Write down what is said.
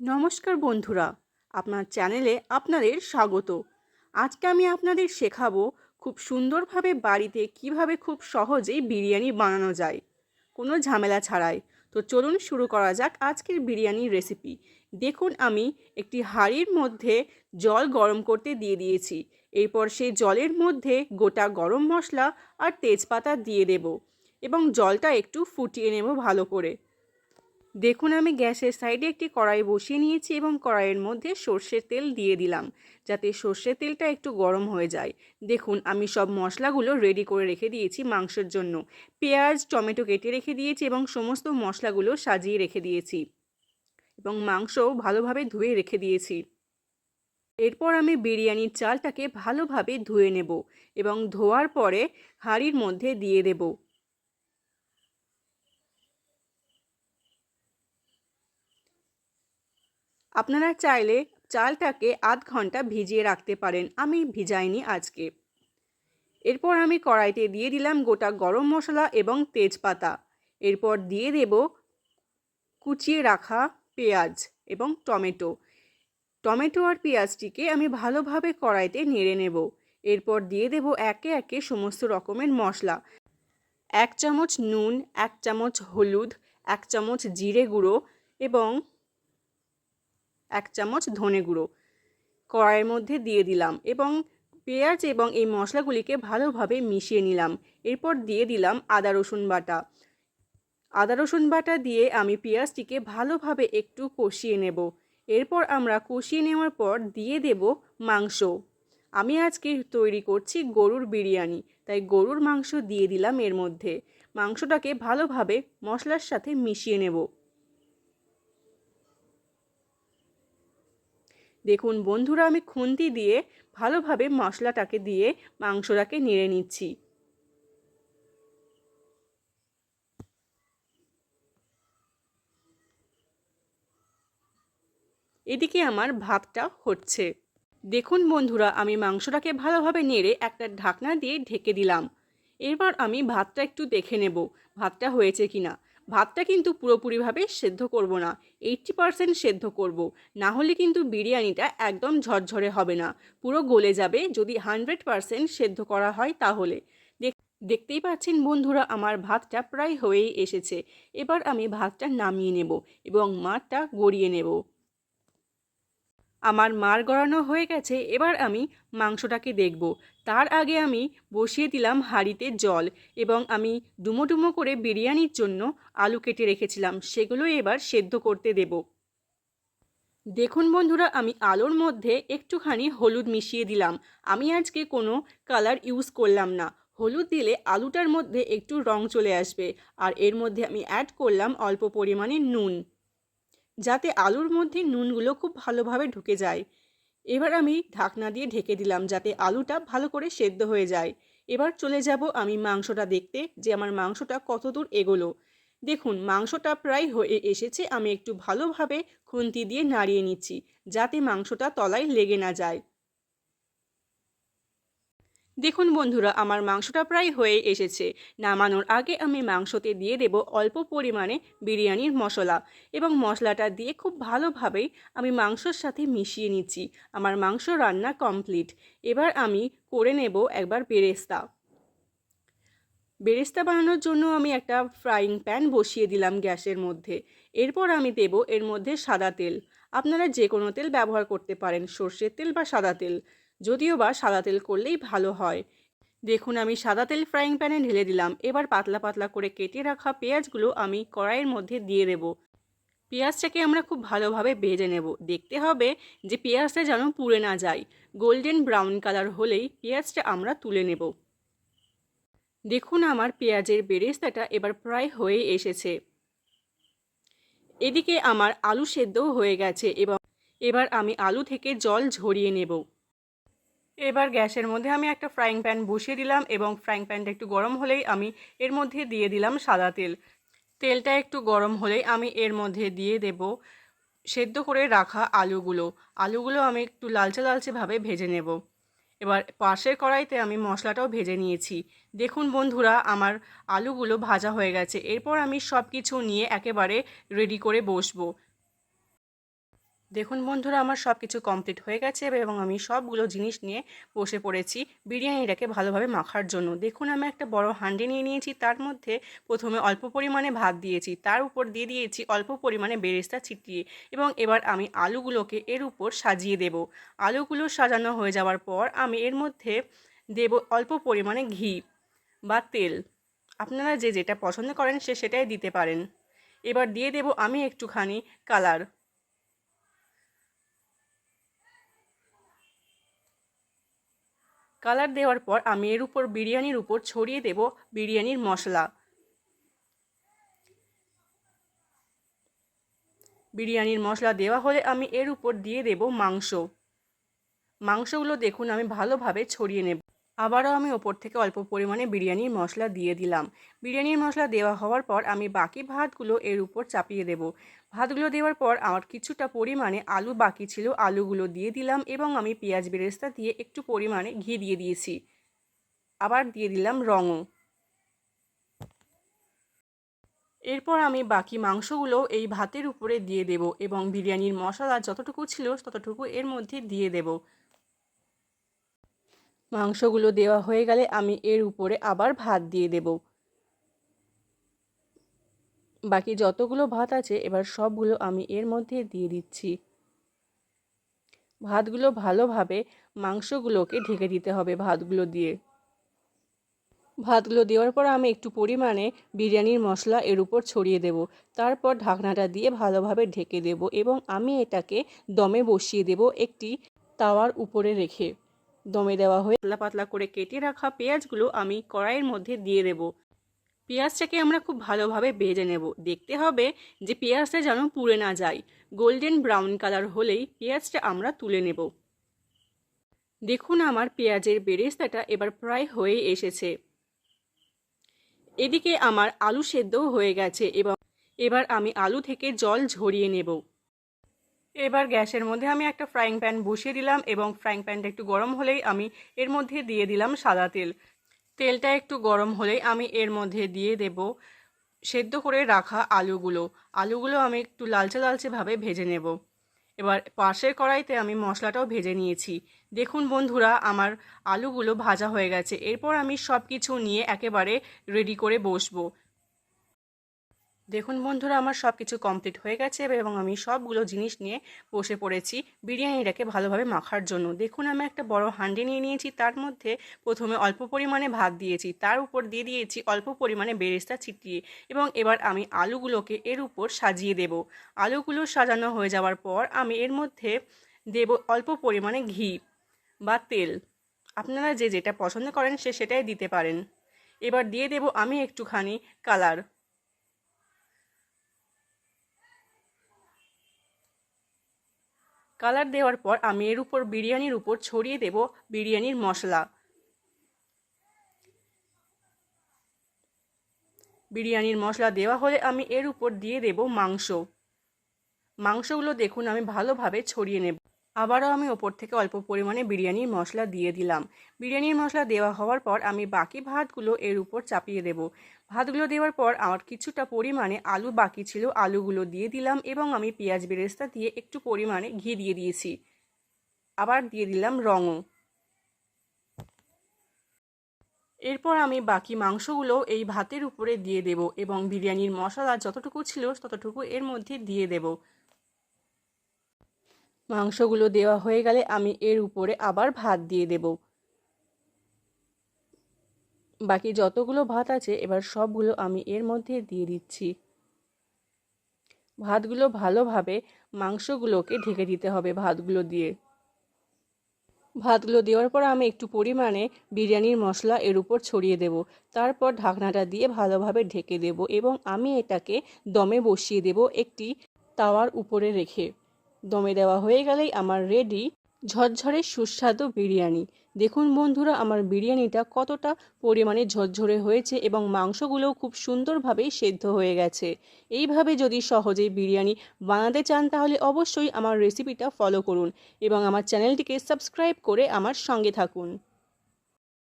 নমস্কার বন্ধুরা, আপনার চ্যানেলে আপনাদের স্বাগত। আজকে আমি আপনাদের শেখাবো খুব সুন্দরভাবে বাড়িতে কীভাবে খুব সহজেই বিরিয়ানি বানানো যায়। কোনো ঝামেলা ছাড়াই। তো চলুন শুরু করা যাক আজকের বিরিয়ানির রেসিপি। দেখুন আমি একটি হাঁড়ির মধ্যে জল গরম করতে দিয়ে দিয়েছি। এরপর সেই জলের মধ্যে গোটা গরম মশলা আর তেজপাতা দিয়ে দেব এবং জলটা একটু ফুটিয়ে নেব ভালো করে। দেখুন, আমি গ্যাসের সাইডে একটি কড়াই বসিয়ে নিয়েছি এবং কড়াইয়ের মধ্যে সর্ষের তেল দিয়ে দিলাম, যাতে সর্ষের তেলটা একটু গরম হয়ে যায়। দেখুন, আমি সব মশলাগুলো রেডি করে রেখে দিয়েছি মাংসের জন্য। পেঁয়াজ, টমেটো কেটে রেখে দিয়েছি এবং সমস্ত মশলাগুলো সাজিয়ে রেখে দিয়েছি। এবং মাংসও ভালোভাবে ধুয়ে রেখে দিয়েছি। এরপর আমি বিরিয়ানির চালটাকে ভালোভাবে ধুয়ে নেব এবং ধোয়ার পরে হাঁড়ির মধ্যে দিয়ে দেবো। আপনারা চাইলে চালটাকে আধ ঘণ্টা ভিজিয়ে রাখতে পারেন। আমি ভিজাইনি আজকে। এরপর আমি কড়াইতে দিয়ে দিলাম গোটা গরম মশলা এবং তেজপাতা। এরপর দিয়ে দেব কুচিয়ে রাখা পেঁয়াজ এবং টমেটো। টমেটো আর পেঁয়াজটিকে আমি ভালোভাবে কড়াইতে নেড়ে নেব। এরপর দিয়ে দেব একে একে সমস্ত রকমের মশলা। এক চামচ নুন, এক চামচ হলুদ, এক চামচ জিরে গুঁড়ো এবং এক চামচ ধনে গুঁড়ো। কড়াইয়ের মধ্যে দিয়ে দিলাম এবং পেঁয়াজ এবং এই মশলাগুলিকে ভালোভাবে মিশিয়ে নিলাম। এরপর দিয়ে দিলাম আদা, রসুন বাটা। আদা, রসুন বাটা দিয়ে আমি পেঁয়াজটিকে ভালোভাবে একটু কষিয়ে নেব। এরপর আমরা কষিয়ে নেওয়ার পর দিয়ে দেব মাংস। আমি আজকে তৈরি করছি গরুর বিরিয়ানি, তাই গরুর মাংস দিয়ে দিলাম এর মধ্যে। মাংসটাকে ভালোভাবে মশলার সাথে মিশিয়ে নেব। দেখুন বন্ধুরা, আমি খুন্তি দিয়ে ভালোভাবে মশলাটাকে দিয়ে মাংসটাকে নেড়ে নিচ্ছি। এদিকে আমার ভাতটা হচ্ছে। দেখুন বন্ধুরা, আমি মাংসটাকে ভালোভাবে নেড়ে একটা ঢাকনা দিয়ে ঢেকে দিলাম। এরপর আমি ভাতটা একটু দেখে নেব, ভাতটা হয়েছে কি না ভাতটা কিন্তু পুরোপুরিভাবে সেদ্ধ করব না এইটটি পারসেন্ট সেদ্ধ করব। না হলে কিন্তু বিরিয়ানিটা একদম ঝরঝরে হবে না, পুরো গলে যাবে যদি হান্ড্রেড পারসেন্ট সেদ্ধ করা হয় তাহলে। দেখতেই পাচ্ছেন বন্ধুরা আমার ভাতটা প্রায় হয়েই এসেছে। এবার আমি ভাতটা নামিয়ে নেব এবং মাঠটা গড়িয়ে নেব। আমার মার গড়ানো হয়ে গেছে, এবার আমি মাংসটাকে দেখব। তার আগে আমি বসিয়ে দিলাম হাঁড়িতে জল এবং আমি ডুমো ডুমো করে বিরিয়ানির জন্য আলু কেটে রেখেছিলাম, সেগুলো এবার সেদ্ধ করতে দেব। দেখুন বন্ধুরা, আমি আলুর মধ্যে একটুখানি হলুদ মিশিয়ে দিলাম। আমি আজকে কোনো কালার ইউজ করলাম না। হলুদ দিলে আলুটার মধ্যে একটু রং চলে আসবে। আর এর মধ্যে আমি অ্যাড করলাম অল্প পরিমাণে নুন। যাতে আলুর মধ্যে নুনগুলো খুব ভালোভাবে ঢুকে যায়। এবার আমি ঢাকনা দিয়ে ঢেকে দিলাম যাতে আলুটা ভালো করে সেদ্ধ হয়ে যায়। এবার চলে যাব আমি মাংসটা দেখতে যে আমার মাংসটা কত দূর এগোলো। দেখুন, মাংসটা প্রায় হয়ে এসেছে, আমি একটু ভালোভাবে খুন্তি দিয়ে নাড়িয়ে নিচ্ছি যাতে মাংসটা তলায় লেগে না যায়। দেখুন বন্ধুরা, আমার মাংসটা প্রায় হয়ে এসেছে। নামানোর আগে আমি মাংসতে দিয়ে দেব অল্প পরিমাণে বিরিয়ানির মশলা এবং মশলাটা দিয়ে খুব ভালোভাবেই আমি মাংসর সাথে মিশিয়ে নিচ্ছি। আমার মাংস রান্না কমপ্লিট। এবার আমি করে নেব একবার বেরেস্তা। বেরেস্তা বানানোর জন্য আমি একটা ফ্রাইং প্যান বসিয়ে দিলাম গ্যাসের মধ্যে। এরপর আমি দেব এর মধ্যে সাদা তেল। আপনারা যে কোনো তেল ব্যবহার করতে পারেন, সর্ষের তেল বা সাদা তেল। যদিও বা সাদা তেল করলেই ভালো হয়। দেখুন, আমি সাদা তেল ফ্রাইং প্যানে ঢেলে দিলাম। এবার পাতলা পাতলা করে কেটে রাখা পেঁয়াজগুলো আমি কড়াইয়ের মধ্যে দিয়ে দেবো পেঁয়াজটাকে আমরা খুব ভালোভাবে ভেজে নেব। দেখতে হবে যে পেঁয়াজটা যেন পুড়ে না যায়। গোল্ডেন ব্রাউন কালার হলেই পেঁয়াজটা আমরা তুলে নেব। দেখুন, আমার পেঁয়াজের বেরেস্তাটা এবার প্রায় হয়ে এসেছে। এদিকে আমার আলু সেদ্ধও হয়ে গেছে এবং এবার আমি আলু থেকে জল ঝরিয়ে নেব। এবার গ্যাসের মধ্যে আমি একটা ফ্রাইং প্যান বসিয়ে দিলাম এবং ফ্রাইং প্যানটা একটু গরম হলেই আমি এর মধ্যে দিয়ে দিলাম সাদা তেল। তেলটা একটু গরম হলেই আমি এর মধ্যে দিয়ে দেব সেদ্ধ করে রাখা আলুগুলো। আলুগুলো আমি একটু লালচে লালচেভাবে ভেজে নেব। এবার পাশের কড়াইতে আমি মশলাটাও ভেজে নিয়েছি। দেখুন বন্ধুরা, আমার আলুগুলো ভাজা হয়ে গেছে। এরপর আমি সব কিছু নিয়ে একেবারে রেডি করে বসবো। দেখুন বন্ধুরা, আমার সব কিছু কমপ্লিট হয়ে গেছে এবং আমি সবগুলো জিনিস নিয়ে বসে পড়েছি বিরিয়ানিটাকে ভালোভাবে মাখার জন্য। দেখুন, আমি একটা বড় হাঁডি নিয়ে নিয়েছি, তার মধ্যে প্রথমে অল্প পরিমাণে ভাত দিয়েছি, তার উপর দিয়ে দিয়েছি অল্প পরিমাণে বেরেস্তা ছিটিয়ে এবং এবার আমি আলুগুলোকে এর উপর সাজিয়ে দেব। আলুগুলো সাজানো হয়ে যাওয়ার পর আমি এর মধ্যে দেব অল্প পরিমাণে ঘি বা তেল। আপনারা যে যেটা পছন্দ করেন সে সেটাই দিতে পারেন। এবার দিয়ে দেব আমি একটুখানি কালার কালার দেওয়ার পর আমি এর উপর বিরিয়ানির উপর ছড়িয়ে দেব বিরিয়ানির মশলা। বিরিয়ানির মশলা দেওয়া হলে আমি এর উপর দিয়ে দেব মাংস। মাংসগুলো দেখুন আমি ভালোভাবে ছড়িয়ে নেব। আবারও আমি ওপর থেকে অল্প পরিমাণে বিরিয়ানির মশলা দিয়ে দিলাম। বিরিয়ানির মশলা দেওয়া হওয়ার পর আমি বাকি ভাতগুলো এর উপর চাপিয়ে দেব। ভাতগুলো দেওয়ার পর আমার কিছুটা পরিমাণে আলু বাকি ছিল, আলুগুলো দিয়ে দিলাম এবং আমি পেঁয়াজ বেরেস্তা দিয়ে একটু পরিমাণে ঘি দিয়ে দিয়েছি। আবার দিয়ে দিলাম রঙও। এরপর আমি বাকি মাংসগুলো এই ভাতের উপরে দিয়ে দেব এবং বিরিয়ানির মশলা যতটুকু ছিল ততটুকু এর মধ্যে দিয়ে দেব। মাংসগুলো দেওয়া হয়ে গেলে আমি এর উপরে আবার ভাত দিয়ে দেব। বাকি যতগুলো ভাত আছে, এবার সবগুলো আমি এর মধ্যে দিয়ে দিচ্ছি। ভাতগুলো ভালোভাবে মাংসগুলোকে ঢেকে দিতে হবে ভাতগুলো দিয়ে। ভাতগুলো দেওয়ার পর আমি একটু পরিমাণে বিরিয়ানির মশলা এর উপর ছড়িয়ে দেব। তারপর ঢাকনাটা দিয়ে ভালোভাবে ঢেকে দেব এবং আমি এটাকে দমে বসিয়ে দেব একটি তাওয়ার উপরে রেখে। দমে দেওয়া হয়ে পাতলা পাতলা করে কেটে রাখা পেঁয়াজগুলো আমি কড়াইয়ের মধ্যে দিয়ে দেব। পেঁয়াজটাকে আমরা খুব ভালোভাবে ভেজে নেব। দেখতে হবে যে পেঁয়াজটা যেন পুড়ে না যায়। গোল্ডেন ব্রাউন কালার হলেই পেঁয়াজটা আমরা তুলে নেব। দেখুন আমার পেঁয়াজের বেরেস্তাটা এবার প্রায় হয়ে এসেছে। এদিকে আমার আলু সেদ্ধও হয়ে গেছে। এবং এবার আমি আলু থেকে জল ঝরিয়ে নেব। এবার গ্যাসের মধ্যে আমি একটা ফ্রাইং প্যান বসিয়ে দিলাম এবং ফ্রাইং প্যানটা একটু গরম হলেই আমি এর মধ্যে দিয়ে দিলাম সাদা তেল। তেলটা একটু গরম হলেই আমি এর মধ্যে দিয়ে দেব সেদ্ধ করে রাখা আলুগুলো। আলুগুলো আমি একটু লালচে লালচেভাবে ভেজে নেব। এবার পাশের কড়াইতে আমি মশলাটাও ভেজে নিয়েছি। দেখুন বন্ধুরা, আমার আলুগুলো ভাজা হয়ে গেছে। এরপর আমি সব কিছু নিয়ে একেবারে রেডি করে বসবো। দেখুন বন্ধুরা, আমার সব কিছু কমপ্লিট হয়ে গেছে এবং আমি সবগুলো জিনিস নিয়ে বসে পড়েছি বিরিয়ানিটাকে ভালোভাবে মাখার জন্য। দেখুন, আমি একটা বড় হাঁডি নিয়ে নিয়েছি, তার মধ্যে প্রথমে অল্প পরিমাণে ভাত দিয়েছি, তার উপর দিয়ে দিয়েছি অল্প পরিমাণে বেরেস্তা ছিটিয়ে এবং এবার আমি আলুগুলোকে এর উপর সাজিয়ে দেব। আলুগুলো সাজানো হয়ে যাওয়ার পর আমি এর মধ্যে দেব অল্প পরিমাণে ঘি বা তেল। আপনারা যে যেটা পছন্দ করেন সে সেটাই দিতে পারেন। এবার দিয়ে দেব আমি একটুখানি কালার কালার দেওয়ার পর আমি এর উপর বিরিয়ানির উপর ছড়িয়ে দেব বিরিয়ানির মশলা। বিরিয়ানির মশলা দেওয়া হলে আমি এর উপর দিয়ে দেব মাংস। মাংসগুলো দেখুন আমি ভালোভাবে ছড়িয়ে নেব। আবারও আমি ওপর থেকে অল্প পরিমাণে বিরিয়ানির মশলা দিয়ে দিলাম। বিরিয়ানির মশলা দেওয়া হওয়ার পর আমি বাকি ভাতগুলো এর উপর চাপিয়ে দেব। ভাতগুলো দেওয়ার পর আমার কিছুটা পরিমাণে আলু বাকি ছিল, আলুগুলো দিয়ে দিলাম এবং আমি পেঁয়াজ বেরেস্তা দিয়ে একটু পরিমাণে ঘি দিয়ে দিয়েছি। আবার দিয়ে দিলাম রঙও। এরপর আমি বাকি মাংসগুলো এই ভাতের উপরে দিয়ে দেব এবং বিরিয়ানির মশলা যতটুকু ছিল ততটুকু এর মধ্যে দিয়ে দেব। মাংসগুলো দেওয়া হয়ে গেলে আমি এর উপরে আবার ভাত দিয়ে দেব। বাকি যতগুলো ভাত আছে, এবার সবগুলো আমি এর মধ্যে দিয়ে দিচ্ছি। ভাতগুলো ভালোভাবে মাংসগুলোকে ঢেকে দিতে হবে ভাতগুলো দিয়ে। ভাতগুলো দেওয়ার পর আমি একটু পরিমাণে বিরিয়ানির মশলা এর উপর ছড়িয়ে দেব। তারপর ঢাকনাটা দিয়ে ভালোভাবে ঢেকে দেব এবং আমি এটাকে দমে বসিয়ে দেব একটি তাওয়ার উপরে রেখে। দমে দেওয়া হয়ে গেলেই আমার রেডি ঝরঝরে সুস্বাদু বিরিয়ানি। দেখুন বন্ধুরা, আমার বিরিয়ানিটা কতটা পরিমাণে ঝরঝরে হয়েছে এবং মাংসগুলোও খুব সুন্দরভাবেই সেদ্ধ হয়ে গেছে। এইভাবে যদি সহজেই বিরিয়ানি বানাতে চান, তাহলে অবশ্যই আমার রেসিপিটা ফলো করুন এবং আমার চ্যানেলটিকে সাবস্ক্রাইব করে আমার সঙ্গে থাকুন।